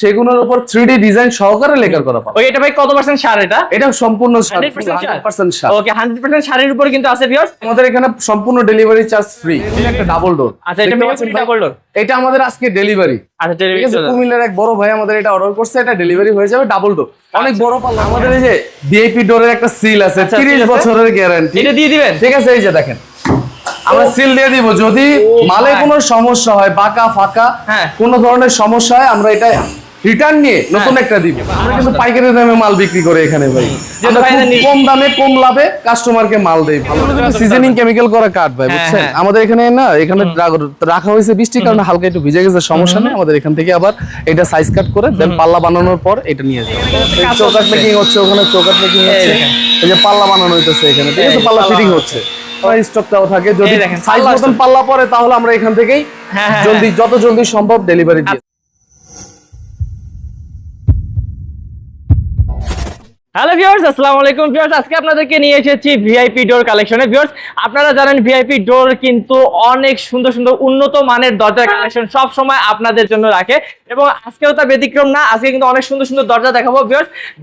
সেগুনের উপর three D design সহকারে lacquer করা পাবে। ওই এটা ভাই কত পার্সেন্ট সার এটা? এটা সম্পূর্ণ 100% সার? ওকে হান্ড্রেড পার্সেন্ট শাড়ির উপরে কিন্তু আছে ভিউয়ার্স আমাদের এখানে সম্পূর্ণ ডেলিভারি চার্জ ফ্রি একটা ডাবল ডোর আচ্ছা এটা ডাবল ডোর এটা আমাদের আজকে ডেলিভারি আচ্ছা ডেলিভারি কুমিল্লার এক বড় ভাই আমাদের এটা অর্ডার করছে এটা ডেলিভারি হয়ে যাবে ডাবল ডোর অনেক বড় পাল্লা। আমাদের এই যে ভিআইপি ডোরের একটা সিল আছে আচ্ছা, 30 বছরের গ্যারান্টি এটা দিয়ে দিবেন? ঠিক আছে এই যে দেখেন। আমরা সিল দিয়ে দিব। যদি মালে ভাই। কোনো সমস্যা হয় বাঁকা ফাঁকা হ্যাঁ। কোনো ধরনের সমস্যা হয় আমরা এটা রিটার্ন নিয়ে নতুন একটা দিব। আমরা কিন্তু পাইকারি দামে মাল বিক্রি করে এখানে ভাই। কম দামে কম লাভে কাস্টমারকে মাল দেই সিজনিং কেমিক্যাল করা কাট ভাই হ্যাঁ, বুঝছেন? হ্যাঁ। আমাদের এখানে না এখানে রাখা হয়েছে বৃষ্টির কারণে হালকা একটু ভিজে গেছে সমস্যা নেই। আমাদের এখান থেকে আবার এটা সাইজ কাট করে দেন পাল্লা বানানোর পর এটা নিয়ে যাবে চৌকাট হচ্ছে। মেকিং হচ্ছে ওখানে চৌকাট মেকিং হচ্ছে। এই যে পাল্লা বানানো হইতেছে এখানে ঠিক আছে? পাল্লা ফিটিং হচ্ছে। স্টকটাও থাকে। যদি সাইজ পাল্লা মতন পাল্লা পরে তাহলে আমরা এখান থেকেই হ্যাঁ, হ্যাঁ, জলদি যত জলদি সম্ভব ডেলিভারি দিই হ্যালো ভিউয়ার্স আসসালামু আলাইকুম। ভিউয়ার্স আজকে আপনাদেরকে নিয়ে এসেছি ভিআইপি ডোর কালেকশনে ভিউয়ার্স আপনারা জানেন ভিআইপি ডোর কিন্তু অনেক সুন্দর সুন্দর, উন্নত মানের দরজার কালেকশন সব সময় আপনাদের জন্য রাখে। এবং আজকেও তা ব্যতিক্রম না, আজকে কিন্তু অনেক সুন্দর সুন্দর দরজা দেখাবো।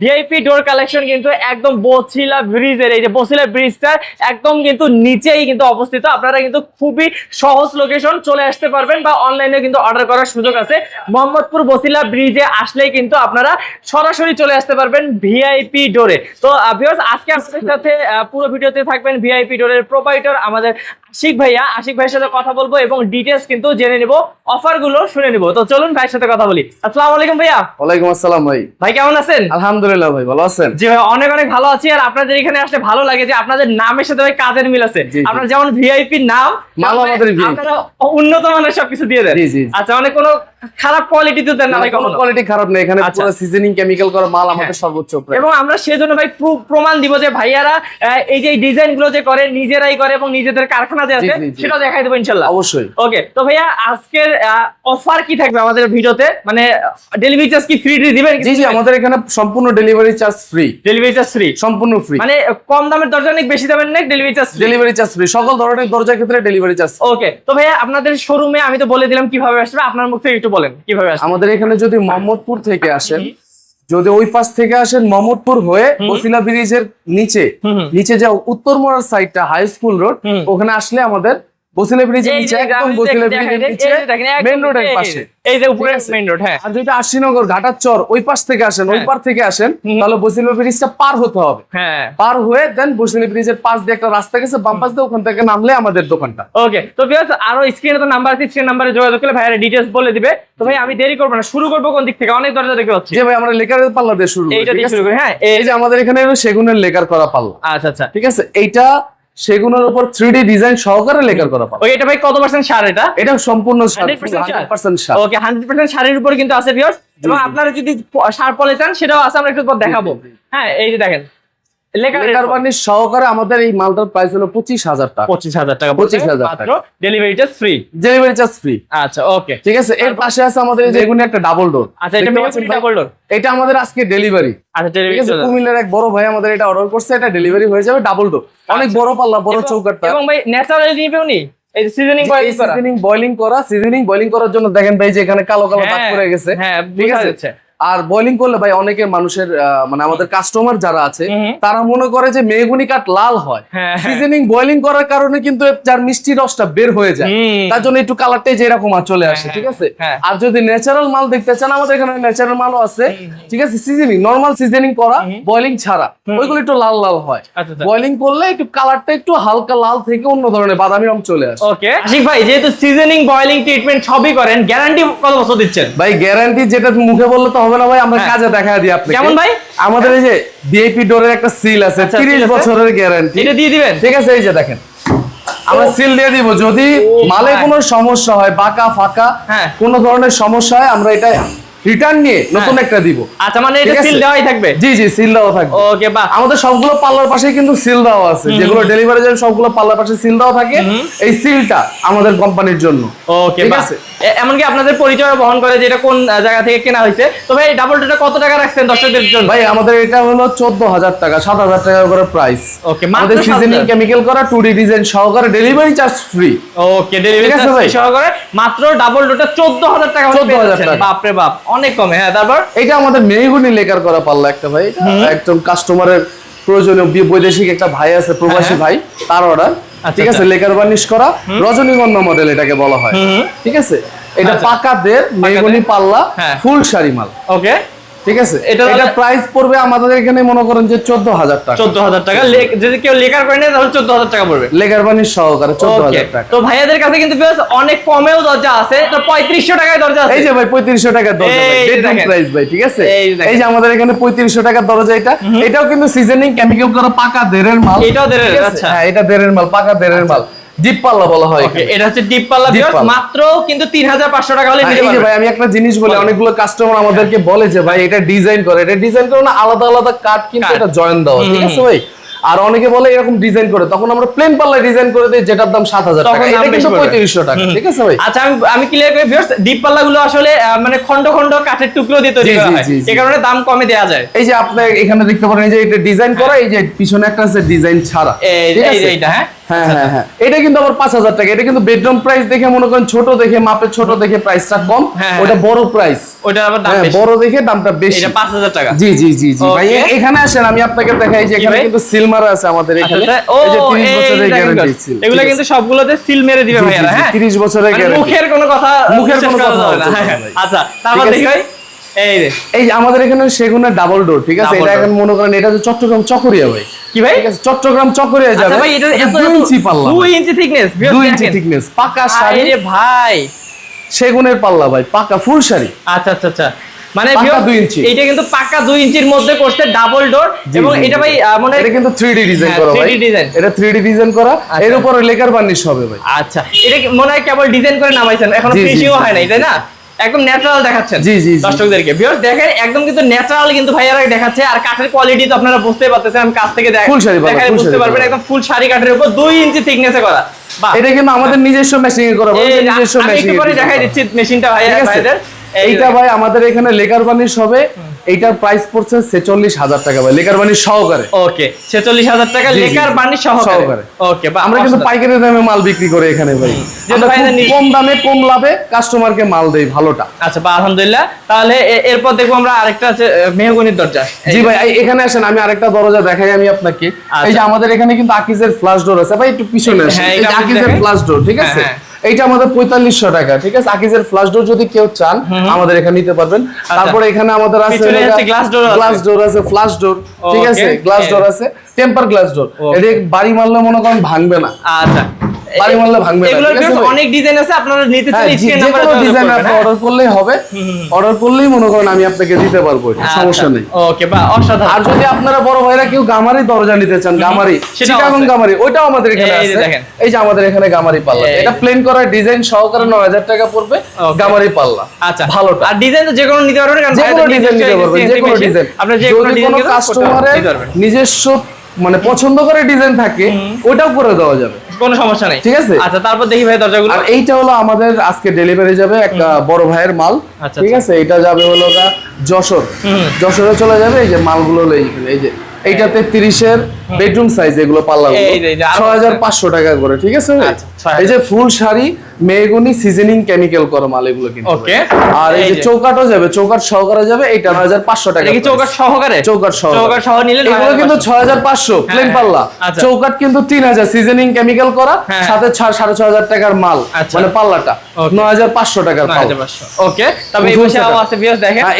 ভিআইপি ডোর কালেকশন কিন্তু একদম বছিলা ব্রিজের এই যে বছিলা ব্রিজটার একদম কিন্তু নিচেই কিন্তু অবস্থিত। আপনারা কিন্তু খুবই সহজ লোকেশন চলে আসতে পারবেন বা অনলাইনে কিন্তু অর্ডার করার সুযোগ আছে। মোহাম্মদপুর বসিলা ব্রিজে আসলেই কিন্তু আপনারা সরাসরি চলে আসতে পারবেন ভিআইপি ডোরে তো ভিউয়ার্স আজকে আপনাদের সাথে পুরো ভিডিওতে থাকবেন ভিআইপি ডোরের প্রোপাইটার আমাদের আশিক ভাইয়া। আশিক ভাইয়ের সাথে কথা বলব এবং ডিটেলস কিন্তু জেনে নিব অফারগুলো শুনে নিব। তো চলুন ভাইয়ের সাথে কথা বলি। আসসালামু আলাইকুম ভাইয়া। ওয়ালাইকুম আসসালাম ভাই। ভাই কেমন আছেন? আলহামদুলিল্লাহ ভাই ভালো আছেন? জি ভাই অনেক অনেক ভালো আছি। আর আপনাদের এখানে আসলে ভালো লাগে যে আপনাদের নামের সাথে ভাই কাজের মিল আছে। আপনার যেমন ভিআইপি নাম আপনারা উন্নত মানের সবকিছু দিয়ে দেন। জি, জি, জি। আচ্ছা অনেক কোনো খারাপ কোয়ালিটি তো দেন না ভাই কখনো। কোয়ালিটি খারাপ নেই এখানে আচ্ছা। পুরো সিজনিং কেমিক্যাল করা মাল আমাদের হ্যাঁ। সর্বোচ্চ এবং আমরা সেজন্য ভাই প্রমাণ দিব যে ভাইয়ারা এই যে ডিজাইনগুলো যে করে নিজেরাই করে এবং নিজেদের কারখানা যে আছে জি, জি, জি। সেটা দেখাই দেবো ইনশাল্লাহ। অবশ্যই। ওকে তো ভাইয়া আজকের অফার কি থাকবে আমাদের ভিডিওতে? মানে ডেলিভারি চার্জ কি ফ্রি দিবেন জি জি আমাদের এখানে সম্পূর্ণ delivery charge free delivery charge free সম্পূর্ণ ফ্রি মানে কম দামের দরজা অনেক বেশি দামের delivery charge delivery charge free সকল ধরনের দরজার ক্ষেত্রে ডেলিভারি চার্জ ওকে তো ভাইয়া আপনাদের শোরুমে আমি তো বলে দিলাম কীভাবে আসবে আপনার মুখ থেকে একটু বলেন কীভাবে আমাদের এখানে যদি মোহাম্মদপুর থেকে আসেন যদি ওই পাশ থেকে আসেন মোহাম্মদপুর হয়ে বসিলা ব্রিজের নিচে। নিচে যাও উত্তর মোড়ার সাইডটা হাই স্কুল রোড ওখানে আসলে আমাদের বসিলা ব্রিজের এই নিচে একদম আমি ব্রিজের নিচে এই যে দেখেন, একদম রোডের পাশে। এই যে উপরে মেইন রোড হ্যাঁ। আর যদি আশিনগর ঘাটার চর ওই পাশ থেকে আসেন ওই হ্যাঁ। পার থেকে আসেন তাহলে বসিলা ব্রিজটা পার হতে হবে। হ্যাঁ। পার হয়ে দেন বসিলা ব্রিজের পাশ দিয়ে একটা রাস্তা গেছে বাম পাশ দিয়ে ওখান থেকে নামলে আমাদের দোকানটা। ওকে তো আরও স্ক্রিনে তো নাম্বার আছে স্ক্রিন নাম্বারে যোগাযোগ করলে ভাইয়ারা ডিটেইলস বলে দিবে। তো ভাই আমি দেরি করব না শুরু করব কোন দিক থেকে? অনেক দরজা দেখতে পাচ্ছি। যে ভাই আমরা লেকারের পাল্লা দিয়ে শুরু করি, এইটা দিয়ে শুরু করি হ্যাঁ এই এই যে আমাদের এখানে সেগুনের লেকার করা পাল্লা আচ্ছা আচ্ছা। ঠিক আছে? এইটা সেগুনের উপর থ্রি ডিজাইন সহকারে লেকার করা পাবে। এটা ভাই কত পার্সেন্ট সার এটা? এটা সম্পূর্ণ 100% সার? ওকে হান্ড্রেড পার্সেন্ট সারের উপর কিন্তু আছে ভিউয়ার্স এবং আপনারা যদি সার পলে চান সেটাও আছে আমরা একটু দেখাবো। হ্যাঁ এই যে দেখেন। লেখা সহকারে আমাদের এই মালটার প্রাইস হলো পঁচিশ হাজার টাকা। পঁচিশ হাজার টাকা 25,000 মাত্র টাকা। Delivery charge free delivery charge free আচ্ছা ওকে ঠিক আছে এর পাশে আছে আমাদের এই একটা ডাবল ডোর আচ্ছা এটা ডাবল ডোর এটা আমাদের আজকে ডেলিভারি আচ্ছা ডেলিভারি কুমিল্লার এক বড় ভাই আমাদের এটা অর্ডার করছে এটা ডেলিভারি হয়ে যাবে ডাবল ডোর অনেক আচ্ছা। বড় পাল্লা বড় চৌকাটটা এবং ভাই ন্যাচারাল নিবেও নি এই সিজনিং সিজনিং বয়লিং করা। সিজনিং বয়লিং করার জন্য দেখেন ভাই যে এখানে কালো কালো দাগ পড়ে গেছে। হ্যাঁ ঠিক আছে? আর বয়লিং করলে ভাই অনেকের মানুষের মানে আমাদের কাস্টমার যারা আছে তারা মনে করে যে মেগুনি কাঠ লাল হয়। হ্যাঁ, হ্যাঁ। সিজনিং বয়লিং করার কারণে কিন্তু যার মিষ্টি রসটা বের হয়ে যায়। তার জন্য একটু কালারটাই যে এরকম আর চলে আসে হ্যাঁ, ঠিক আছে? হ্যাঁ। আর যদি ন্যাচারাল মাল দেখতে চান আমাদের এখানে ন্যাচারাল মালও আছে ঠিক আছে? সিজনিং নরমাল সিজনিং করা বয়লিং ছাড়া। ওইগুলো একটু লাল লাল হয়। আচ্ছা আচ্ছা। বয়লিং করলে একটু কালারটা একটু হালকা লাল থেকে অন্য ধরনের বাদামি রং চলে আসে। ওকে আশিক ভাই যেহেতু সিজনিং বয়লিং ট্রিটমেন্ট সবই করেন গ্যারান্টি কত বছর দিচ্ছেন? ভাই গ্যারান্টি যেটা মুখে বললে তো ভাই আমরা হ্যাঁ। কাজে দেখা দিই আপনাকে কেমন ভাই? আমাদের এই যে ভিআইপি ডোরের একটা সিল আছে আচ্ছা, 30 বছরের গ্যারান্টি এটা দিয়ে দিবেন ঠিক আছে এই যে দেখেন আমরা সিল দিয়ে দিব যদি মালে ভাই। কোনো সমস্যা হয় বাঁকা ফাঁকা হ্যাঁ। কোনো ধরনের সমস্যা হয় আমরা এটা রিটার্ন নিয়ে নতুন হ্যাঁ। একটা দিব। আচ্ছা মানে এটা সিল দেওয়াই থাকবে? জি জি সিল দেওয়া থাকবে। ওকে বাহ। আমাদের সবগুলো পাল্লার পাশে কিন্তু সিল দেওয়া আছে। যেগুলো ডেলিভারি যায় সবগুলো পাল্লার পাশে সিল দেওয়া থাকে। এই সিলটা আমাদের কোম্পানির জন্য। ওকে ঠিক আছে। এমনকি আপনাদের পরিচয় বহন করে যে এটা কোন জায়গা থেকে কেনা হয়েছে। তো ভাই ডাবল ডোরটা কত টাকা রাখছেন দর্শকদের জন্য? ভাই আমাদের এটা হলো চোদ্দ হাজার টাকা সাত হাজার টাকা করে প্রাইস ওকে আমাদের সিজনিং কেমিক্যাল করা টু ডি ডিজাইন সহকারে delivery charge free okay delivery ভাই? সহকারে। মাত্র ডাবল চোদ্দ হাজার টাকা হলে 14,000 পেয়ে যাচ্ছেন। টাকা। বাপরে বাপ। অনেক কমে হ্যাঁ তারপর? এটা আমাদের মেহগুনি লেকার করা পাল্লা একটা ভাই। একদম কাস্টমারের প্রয়োজনীয় বৈদেশিক একটা ভাই আছে প্রবাসী ভাই তার অর্ডার আচ্ছা, ঠিক আছে লেকার বার্নিশ করা। রজনীগন্ধা মডেল এটাকে বলা হয়। ঠিক আছে? এটা পাকা পাকাদের মেহগুনি পাল্লা হ্যাঁ। ফুল শাড়ি মাল। ওকে ঠিক আছে? এটা এটা প্রাইস পড়বে আমাদের এখানে মনে করেন যে চোদ্দ হাজার টাকা। চোদ্দ হাজার টাকা যদি কেউ লেকার করে নেয় তাহলে চোদ্দ হাজার টাকা পড়বে। লেকার সহকারে চোদ্দ Okay. হাজার টাকা। তো ভাইয়াদের কাছে কিন্তু বেশ অনেক কমেও দরজা আছে। তো পঁয়ত্রিশশো টাকায় দরজা আছে। এই যে ভাই পঁয়ত্রিশশো টাকার দরজা প্রাইস ভাই ঠিক আছে? এই যে আমাদের এখানে পঁয়ত্রিশশো টাকার দরজা এটা। এটাও কিন্তু সিজনিং কেমিক্যাল করা পাকা দেড়ের মাল। এটাও আছে? আচ্ছা। হ্যাঁ এটা দেড়ের মাল পাকা দেড়ের মাল। ডিপ পাল্লা বলা হয়। এটা হচ্ছে। মাত্র কিন্তু টাকা হলে হ্যাঁ, নিতে পারবেন ভাই আমি একটা জিনিস বলি বলেন। অনেকগুলো কাস্টমার আমাদেরকে বলে যে ভাই এটা ডিজাইন করে এটা ডিজাইন করে না আলাদা আলাদা কাট কিন্তু এটা জয়েন দেওয়া ঠিক আছে ভাই আর অনেকে বলে এরকম ডিজাইন করে তখন আমরা প্লেন পাল্লায় ডিজাইন করে দিই যেটার দাম টাকা এটা কিন্তু পড়বে। পঁয়ত্রিশশো টাকা ঠিক আছে ভাই আচ্ছা আমি আমি ক্লিয়ার করি ভিউয়ার্স ডিপ পাল্লা গুলো আসলে মানে খন্ড খন্ড কাঠের টুকরো দিয়ে তৈরি করা হয় জি, জি। এই কারণে দাম কমে দেওয়া যায় এই যে আপনি এখানে দেখতে পারেন এই যে এটা ডিজাইন করা এই যে পিছনে একটা আছে ডিজাইন ছাড়া ঠিক আছে? এইটা হ্যাঁ হ্যাঁ হ্যাঁ হ্যাঁ। এটা কিন্তু আবার পাঁচ হাজার টাকা। এটা কিন্তু বেডরুম প্রাইস দেখে মনে করেন ছোট দেখে মাপে ছোট দেখে প্রাইসটা কম। হ্যাঁ, ওটা হ্যাঁ। বড় প্রাইস ওইটার আবার দাম হ্যাঁ বেশি। বড় দেখে দামটা বেশি। এটা পাঁচ হাজার টাকা। জি জি জি জি। ভাই এখানে আসেন আমি আপনাকে দেখাই যে এখানে? কিন্তু সিলমার আছে আমাদের আচ্ছা, এখানে। আচ্ছা। এই যে 30 বছরের গ্যারান্টি সিল এগুলো কিন্তু সবগুলোতে সিল মেরে দিবে জি, হ্যাঁ? 30 বছরের মানে গ্যারান্টি মুখের কোনো কথা মুখের কোনো কথা। আচ্ছা তারপর দেখি এই যে। এই আমাদের এখানে সেগুনের ডাবল ডোর ঠিক আছে? এটা এখন মনে করেন এটা যে চট্টগ্রাম চকরিয়া ভাই। কি ভাই? চট্টগ্রাম চকরিয়া আচ্ছা যাবে ভাই এটা এটা এত ইঞ্চি পাল্লা দুই ইঞ্চি থিকনেস দুই ইঞ্চি থিকনেস পাকা শাড়ি। আরে ভাই। সেগুনের পাল্লা ভাই পাকা ফুল শাড়ি। আচ্ছা আচ্ছা আচ্ছা। মানে। এইটা কিন্তু পাকা দুই ইঞ্চির মধ্যে করছে ডাবল ডোর এবং এটা ভাই মনে এটা কিন্তু 3D ডিজাইন হ্যাঁ, করা ভাই। 3D design। এটা 3D ডিজাইন করা। আচ্ছা। এর উপর লেকার বার্নিশ হবে ভাই। আচ্ছা। এটা মনে হয় কেবল ডিজাইন করে নামাইছেন। এখনও ফিনিশিংও হয় নাই তাই না? একদম ন্যাচারাল দেখাচ্ছেন। জি, জি। দর্শকদেরকে। ভিউয়ার্স দেখেন একদম কিন্তু ন্যাচারাল কিন্তু ভাইয়ারা দেখাচ্ছে আর কাঠের কোয়ালিটি তো আপনারা বুঝতেই পারতেছেন আমি কাছ থেকে দেখেন বুঝতে পারবেন একদম ফুল শাড়ি কাঠের উপর দুই ইঞ্চি থিকনেসে করা। এটা কিন্তু আমাদের নিজস্ব মেশিং এ করা নিজস্ব পরে দেখাই দিচ্ছি মেশিনটা ভাইয়া ভাইদের। এইটা ভাই আমাদের এখানে লেকার বার্নিশ হবে। এইটার প্রাইস পড়ছে ছেচল্লিশ হাজার টাকা ভাই লেকার বার্নিশ সহকারে। ওকে ছেচল্লিশ হাজার টাকা লেকার জি। বার্নিশ সহকারে। ওকে বা আমরা কিন্তু পাইকারি দামে মাল বিক্রি করে এখানে ভাই। কম দামে কম লাভে কাস্টমারকে মাল দেই ভালোটা। আচ্ছা বা আলহামদুলিল্লাহ তাহলে এরপর দেখব আমরা আরেকটা আছে মেহগনির দরজা। জি ভাই এখানে আসেন আমি আরেকটা দরজা দেখাই আমি আপনাকে। আচ্ছা। এই যে আমাদের এখানে কিন্তু আকিজের ফ্লাশ ডোর আছে। ভাই একটু পিছনে আসেন। হ্যাঁ, আপনি আকিজের। ফ্লাশ ডোর ঠিক হ্যাঁ, আছে? হ্যাঁ। এইটা আমাদের পঁয়তাল্লিশশো টাকা ঠিক আছে? আকিজের ফ্লাশ ডোর যদি কেউ চান আমাদের এখানে নিতে পারবেন। তারপরে এখানে আমাদের আচ্ছা। আছে। গ্লাস ডোর আছে। ফ্লাশ ডোর ঠিক আছে? গ্লাস ডোর আছে টেম্পার গ্লাস ডোর এটা বাড়ি মারলে মনে করেন ভাঙবে না। আচ্ছা। বাড়ি মারলে ভাঙবে? অনেক ডিজাইন আছে আপনারা নিতে হ্যাঁ, চাইলে স্ক্রিন নাম্বারে ডিজাইন আপনি হ্যাঁ? অর্ডার করলেই হবে। অর্ডার করলেই মনে করেন আমি আপনাকে দিতে পারব। সমস্যা নেই। ওকে বা অসাধারণ। আর যদি আপনারা বড় ভাইরা কেউ গামারি দরজা নিতে চান গামারি চিটাগং গামারি ওইটাও আমাদের এখানে এই যে আছে। এই যে আমাদের এখানে গামারি পাল্লা। এটা প্লেন করা ডিজাইন সহকারে 9000 টাকা পড়বে গামারি পাল্লা। আচ্ছা। ভালোটা। আর ডিজাইন তো যে কোনো নিতে পারবেন কারণ যে কোনো ডিজাইন নিতে পারবেন যে কোনো ডিজাইন আপনি যে কোনো ডিজাইন কাস্টমারের নিজস্ব মানে পছন্দ করে ডিজাইন থাকে ওটাও করে দেওয়া যাবে। কোনো সমস্যা নেই। ঠিক আছে? আচ্ছা তারপর দেখি ভাই দরজাগুলো। আর এইটা হলো আমাদের আজকে ডেলিভারি যাবে একটা বড় ভাইয়ের মাল। আচ্ছা, ঠিক আছে? এটা যাবে হলো যশোর। যশোরে চলে যাবে এই যে মালগুলো এই যে এইটাতে তিরিশের বেডরুম সাইজ এগুলো পাল্লা এই যে, এই যে, আরও ছয় হাজার পাঁচশো টাকা করে ঠিক আছে? আচ্ছা, 6,000 এই যে ফুল শাড়ি মেগুনি সিজনিং কেমিক্যাল করা মাল এগুলো কিন্তু Okay. আর এই যে। চৌকাটও যাবে চৌকাট সহকারে যাবে এইটা হাজার পাঁচশো টাকা এটা চৌকাট সহকারে? চৌকাট সহ চৌকাট সহ নিলে এগুলো কিন্তু 9,500 ছয় হাজার পাঁচশো প্লেন হ্যাঁ, পাল্লা। আচ্ছা। চৌকাট কিন্তু তিন হাজার সিজনিং কেমিক্যাল করা হ্যাঁ। সাথে ছ- সাড়ে ছয় হাজার টাকার মাল আচ্ছা। মানে পাল্লাটা। Okay. নয় হাজার পাঁচশো টাকার পাল্লা ওকে। তবে এই পাশে আছে দেখেন। হ্যাঁ,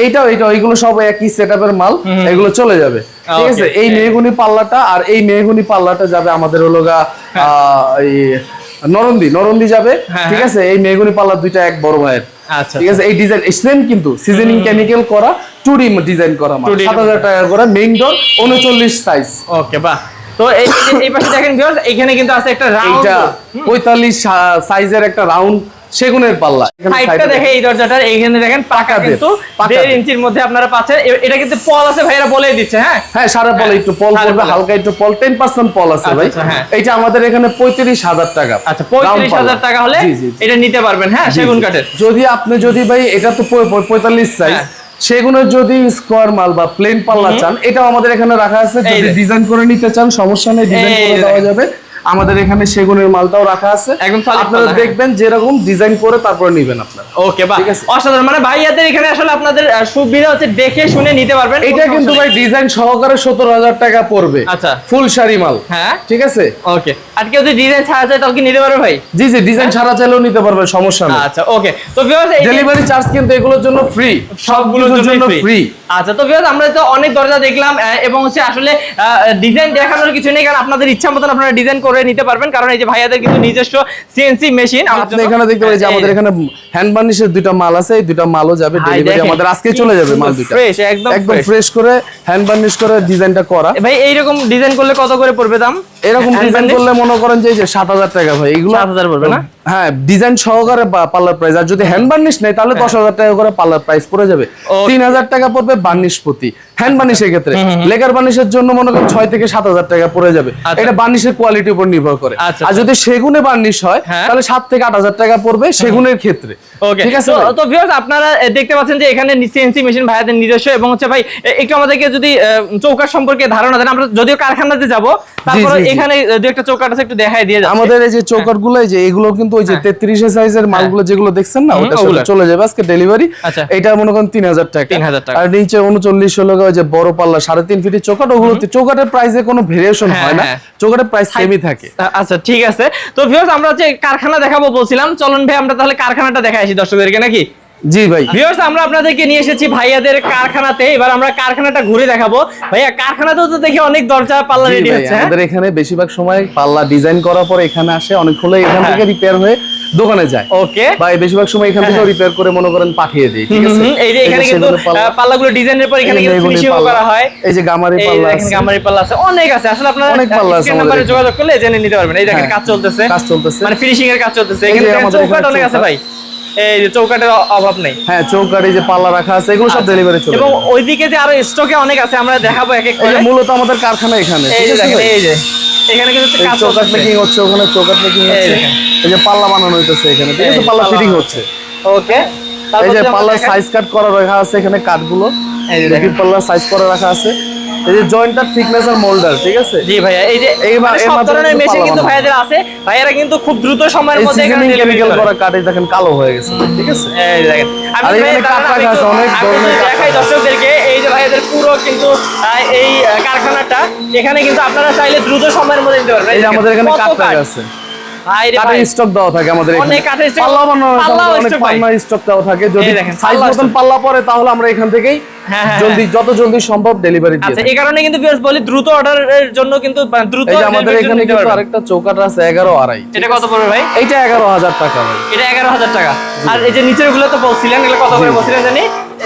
এইগুলো সব একই সেটআপের মাল এগুলো চলে যাবে। ঠিক আছে? এই মেহগুনি পাল্লাটা আর এই মেহগুনি পাল্লাটা যাবে আমাদের হলো গা নরন্দি নরন্দি যাবে হ্যাঁ, ঠিক হ্যাঁ। আছে? এই মেহগুনি পাল্লা দুইটা এক বড় ভাইয়ের। আচ্ছা ঠিক আছে? এই ডিজাইন সেম কিন্তু সিজনিং কেমিক্যাল করা টু ডিজাইন করা মাল। 2D সাত হাজার টাকা করে মেইন ডোর উনচল্লিশ সাইজ ওকে বাহ। তো এই এই- এই পাশে দেখেন এখানে কিন্তু আছে একটা রাউন্ড পঁয়তাল্লিশ সাইজের একটা রাউন্ড সেগুনের পাল্লা সাইডটা দেখে এই দরজাটার এইখানে দেখেন পাকা কিন্তু। দেড় ইঞ্চির মধ্যে আপনারা পাচ্ছেন এটা কিন্তু পল আছে ভাইরা বলেই দিচ্ছে হ্যাঁ হ্যাঁ সারা পল একটু পল করবে হালকা একটু পল টেন পার্সেন্ট পল আছে আচ্ছা, ভাই আচ্ছা, হ্যাঁ। এইটা আমাদের এখানে পঁয়ত্রিশ হাজার টাকা আচ্ছা Round পঁয়ত্রিশ হাজার পাল্লা। টাকা হলে। এটা নিতে পারবেন হ্যাঁ সেগুন। কাঠের যদি আপনি যদি ভাই এটা তো পঁয়- পঁয়- পঁয়তাল্লিশ সাইজ হ্যাঁ। সেগুলোর যদি স্কোয়ার মাল বা প্লেন পাল্লা চান এটাও আমাদের এখানে রাখা আছে যদি ডিজাইন করে নিতে চান সমস্যা নেই ডিজাইন করে দেওয়া যাবে আমাদের এখানে সেগুনের মালটাও রাখা আছে। একদম আপনারা হ্যাঁ। দেখবেন যেরকম ডিজাইন করে তারপরে নেবেন আপনারা। ওকে বা অসাধারণ। মানে ভাইয়াদের এখানে আসলে আপনাদের সুবিধা হচ্ছে দেখে শুনে নিতে পারবেন। এটা কিন্তু ভাই ডিজাইন সহকারে সত্তর হাজার টাকা পড়বে। আচ্ছা। ফুল শাড়ি মাল। হ্যাঁ? ঠিক আছে? ওকে আর কেউ যদি ডিজাইন ছাড়া চায় তাহলে কি নিতে পারবে ভাই? জি জি ডিজাইন ছাড়া চাইলেও নিতে পারবে সমস্যা নেই। আচ্ছা ওকে তো ভিউয়ার্স ডেলিভারি চার্জ কিন্তু এগুলোর জন্য ফ্রি সবগুলোর জন্য ফ্রি আচ্ছা তো ভিউয়ার্স আমরা তো অনেক দরজা দেখলাম এবং হচ্ছে আসলে ডিজাইন দেখানোর কিছু নেই কারণ আপনাদের ইচ্ছা মতন আপনারা ডিজাইন করে নিতে পারবেন কারণ এই যে ভাইয়াদের কিন্তু নিজস্ব সিএনসি মেশিন আপনি এখানে দেখতে যে আমাদের এখানে হ্যান্ড বার্নিশের দুটো মাল আছে এই দুইটা মালও যাবে ডেলিভারি আমাদের আজকে চলে যাবে মাল দুইটা ফ্রেশ একদম একদম। ফ্রেশ করে হ্যান্ড বার্নিশ করে ডিজাইনটা করা ভাই এই রকম ডিজাইন করলে কত করে পড়বে দাম এরকম ডিজাইন করলে মনে করেন যে এই যে সাত হাজার টাকা ভাই এগুলো 7,000 পড়বে না? হ্যাঁ ডিজাইন সহকারে পার্লার প্রাইস আর যদি হ্যান্ড বার্নিশ নেই তাহলে দশ হাজার টাকা করে পার্লার প্রাইস পড়ে যাবে। তিন হাজার টাকা পড়বে বার্নিশ প্রতি। হ্যান্ড বার্নিশের ক্ষেত্রে লেকার বার্নিশের জন্য মনে করেন ছয় থেকে সাত হাজার টাকা পড়ে যাবে। আচ্ছা। এটা বার্নিশের কোয়ালিটির উপর নির্ভর করে। আচ্ছা, আর যদি সেগুনে বার্নিশ হয় হ্যাঁ। তাহলে সাত থেকে আট হাজার টাকা পড়বে সেগুনের ক্ষেত্রে। ঠিক আছে তো? ভিউয়ার্স আপনারা দেখতে পাচ্ছেন যে এখানে সিএনসি মেশিন ভাইয়াদের নিজস্ব এবং হচ্ছে ভাই একটু আমাদেরকে যদি চৌকাঠ সম্পর্কে ধারণা দেন আমরা যদিও কারখানাতে যাব তারপরে। এখানে দু একটা আছে একটু দেখাই দিয়ে আমাদের এই যে চৌকাটগুলো যে এগুলো কিন্তু ওই যে সাইজের মালগুলো যেগুলো দেখছেন না ওটা সাথে চলে যাবে আজকে ডেলিভারি আচ্ছা। এটা মনে করেন তিন হাজার টাকা। 3,000 টাকা। আর নিচে উনচল্লিশ হলো ওই যে বড় পাল্লা সাড়ে তিন ফিটের চৌকাট ওগুলোতে চৌকাটের প্রাইসে কোনো ভেরিয়েশন হ্যাঁ, হয় না। হ্যাঁ। চৌকাটের প্রাইস সেমই থাকে। আচ্ছা ঠিক আছে। তো ভিউয়ার্স আমরা যে কারখানা দেখাবো বলছিলাম চলুন ভাই আমরা তাহলে কারখানাটা দেখাই আসি দর্শকদেরকে নাকি? জি ভাই। ভিউয়ার্স আমরা আপনাদেরকে নিয়ে এসেছি ভাইয়াদের কারখানাতে। এবার আমরা কারখানাটা ঘুরে দেখাবো। ভাইয়া কারখানাতেও তো দেখি অনেক দরজা পাল্লা রেডি ভাই, হচ্ছে হ্যাঁ? আমাদের এখানে বেশিরভাগ সময় পাল্লা ডিজাইন করার পর এখানে আসে অনেক হলে এখান থেকে রিপেয়ার হয়ে দোকানে যায়। ওকে এই বেশিরভাগ সময় এখান থেকে রিপেয়ার করে মনে করেন পাঠিয়ে দিই ঠিক আছে? এই যে এখানে কিন্তু পাল্লাগুলো ডিজাইনের পর এখানে কিন্তু ফিনিশিং করা হয়। এই যে গামারি পাল্লা আছে। গামারি পাল্লা আছে অনেক আছে। আসলে আপনারা অনেক পাল্লা আছে আমাদের যোগাযোগ করলে জেনে নিতে পারবেন। এই দেখেন হ্যাঁ, কাজ চলতেছে। কাজ চলতেছে। মানে ফিনিশিং এর কাজ চলতেছে। এখানে চৌকাঠ অনেক আছে ভাই। এই যে চৌকাটের অভাব নেই। হ্যাঁ চৌকাট এই যে পাল্লা রাখা আছে এগুলো সব ডেলিভারি চলে এবং ওইদিকে যে আরও স্টকে অনেক আছে আমরা দেখাবো এক এক করে। মূলত আমাদের কারখানা এখানে এই যে এই যে। এখানে কিন্তু এই কাজ চৌকাট মেকিং হচ্ছে ওখানে চৌকাট মেকিং হচ্ছে। এই যে পাল্লা বানানো হইতেছে এখানে ঠিক আছে? পাল্লা পাল্লা ফিটিং হচ্ছে। ওকে এই যে পাল্লার সাইজ কাট করা রাখা আছে এখানে কাটগুলো এই যে এই পাল্লার সাইজ করা রাখা আছে। এই যে জয়েন্টার থিকনেস আর মোল্ডার ঠিক আছে? জি ভাইয়া এই যে মানে সব ধরনের মেশিন কিন্তু ভাইয়াদের আছে। ভাইয়ারা কিন্তু খুব দ্রুত সময়ের মধ্যে এখানে কেমিক্যাল করা কাট দেখেন কালো হয়ে গেছে ঠিক আছে? এই দেখেন। আমি এখানে রাখা আছে, অনেক ধরনের দেখাই দর্শকদেরকে। এই যে ভাইয়াদের পুরো কিন্তু এই কারখানাটা এখানে কিন্তু আপনারা চাইলে দ্রুত সময়ের মধ্যে নিতে পারবেন। এই যে আমাদের এখানে কাঠ। রাখা আছে। কাঠের স্টক দেওয়া থাকে আমাদের অনেক কাঠের stock- পাল্লা বানানো আছে, পাল্লাও আমাদের অনেক পাল্লা স্টক দেওয়া থাকে। যদি সাইজ মতন পাল্লা পরে তাহলে আমরা এখান থেকেই হ্যাঁ, হ্যাঁ, জলদি যত জলদি সম্ভব ডেলিভারি দিয়ে আচ্ছা এই কারণে কিন্তু viewers বলি দ্রুত অর্ডারের জন্য কিন্তু দ্রুত এই আমাদের এখানে কিন্তু আরেকটা চৌকাট আছে আড়াই। এটা কত পড়বে ভাই? টাকা ভাই। এটা টাকা। আর এই যে নিচেরগুলো তো বলছিলেন এগুলো কত করে বলছিলেন জানি?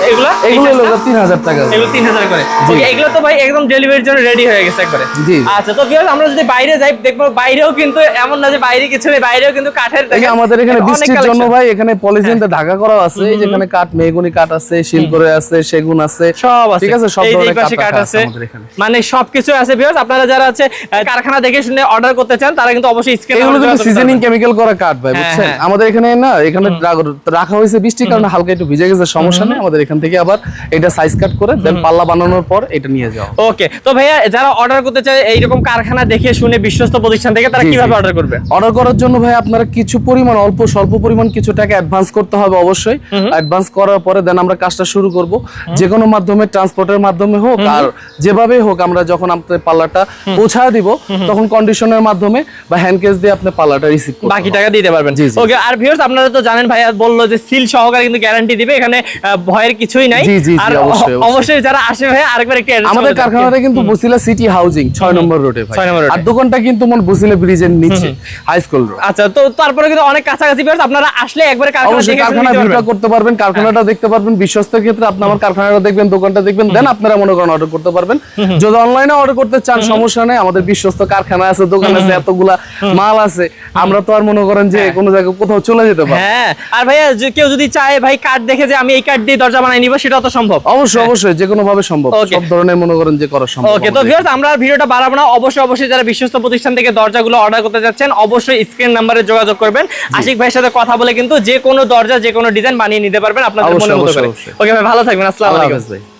এগুলো? এগুলো হলো তিন হাজার টাকা। এগুলো তিন হাজার করে। ওকে এগুলো তো ভাই একদম ডেলিভারির জন্য রেডি হয়ে গেছে একবারে। জি। আচ্ছা তো ভিউয়ার্স আমরা যদি বাইরে যাই দেখব বাইরেও কিন্তু এমন না যে বাইরে কিছু নেই বাইরেও কিন্তু কাঠের দেখেন, আমাদের এখানে বৃষ্টির জন্য ভাই এখানে পলিথিনতে ঢাকা করা আছে এই যেখানে কাঠ মেহগুনি কাঠ আছে শিলকরে আছে সেগুন আছে সব আছে। ঠিক সব ধরনের কাঠ মানে সবকিছু আছে ভিউয়ার্স আপনারা যারা আছে কারখানা দেখে শুনে অর্ডার করতে চান তারা কিন্তু অবশ্যই স্ক্রিনে এগুলো কিন্তু সিজনিং কেমিক্যাল করা কাঠ ভাই হ্যাঁ, বুঝছেন? হ্যাঁ। আমাদের এখানে না এখানে রাখা হয়েছে বৃষ্টির কারণে হালকা একটু ভিজে গেছে সমস্যা নেই আমাদের এখান থেকে আবার এটা সাইজ কাট করে দেন পাল্লা বানানোর পর এটা নিয়ে যাও। ওকে তো ভাইয়া যারা অর্ডার করতে চায় এইরকম কারখানা দেখে শুনে বিশ্বস্ত প্রতিষ্ঠান থেকে তারা। কীভাবে অর্ডার করবে? অর্ডার করার জন্য ভাই আপনারা কিছু পরিমাণ অল্প স্বল্প পরিমাণ কিছু টাকা অ্যাডভান্স করতে হবে অবশ্যই। অ্যাডভান্স করার পরে দেন আমরা কাজটা শুরু করব। যে কোনো মাধ্যমে ট্রান্সপোর্টের মাধ্যমে হোক আর যেভাবেই হোক আমরা যখন আপনার পাল্লাটা পৌঁছা দিব তখন কন্ডিশনের মাধ্যমে বা হ্যান্ড ক্যাশ দিয়ে আপনি পাল্লাটা রিসিভ বাকি টাকা দিতে পারবেন। ওকে আর ভিউয়ার্স আপনারা তো জানেন ভাইয়া বলল যে সিল সহকারে কিন্তু গ্যারান্টি দিবে। এখানে ভয়ের কিছুই নাই। আর অবশ্যই, যারা আসে ভাই আরেকবার একটু আমাদের কারখানাটা কিন্তু বসিলা সিটি হাউজিং ছয় নম্বর রোডে ভাই। ছয় নম্বর রোডে। আর দোকানটা কিন্তু মন বসিলা ব্রিজের নিচে হাই স্কুল রোড আচ্ছা তো তারপরে কিন্তু অনেক কাছাকাছি আপনারা আসলে একবারে কারখানা দেখে কারখানা করতে পারবেন কারখানাটা দেখতে পারবেন বিশ্বস্তের ক্ষেত্রে আপনি আমার কারখানাটা দেখবেন দোকানটা দেখবেন দেন আপনারা মনে করেন অর্ডার করতে পারবেন। যদি অনলাইনে অর্ডার করতে চান সমস্যা নেই আমাদের বিশ্বস্ত কারখানা আছে দোকান আছে এতগুলা মাল আছে আমরা তো আর মনে করেন যে কোনো জায়গায় কোথাও চলে যেতে পারি হ্যাঁ আর ভাইয়া কেউ যদি চায় ভাই কার্ড দেখে যে আমি এই কার্ড দিয়ে দরজা বানাই নিব সেটা তো সম্ভব। অবশ্যই অবশ্যই যে কোনো ভাবে সম্ভব। সব ধরনের মনে করেন যে করা সম্ভব ওকে তো ভিউয়ার্স আমরা ভিডিওটা বাড়াবো না। অবশ্যই অবশ্যই যারা বিশ্বস্ত প্রতিষ্ঠান থেকে দরজাগুলো অর্ডার করতে যাচ্ছেন অবশ্যই স্ক্রিন নম্বরে যোগাযোগ করবেন। আশিক ভাইয়ের সাথে কথা বলে কিন্তু যে কোনো দরজা যে কোনো ডিজাইন বানিয়ে নিতে পারবেন আপনাদের মনে মতো করে। ওকে ভাই ভালো থাকবেন। আসসালামু আলাইকুম।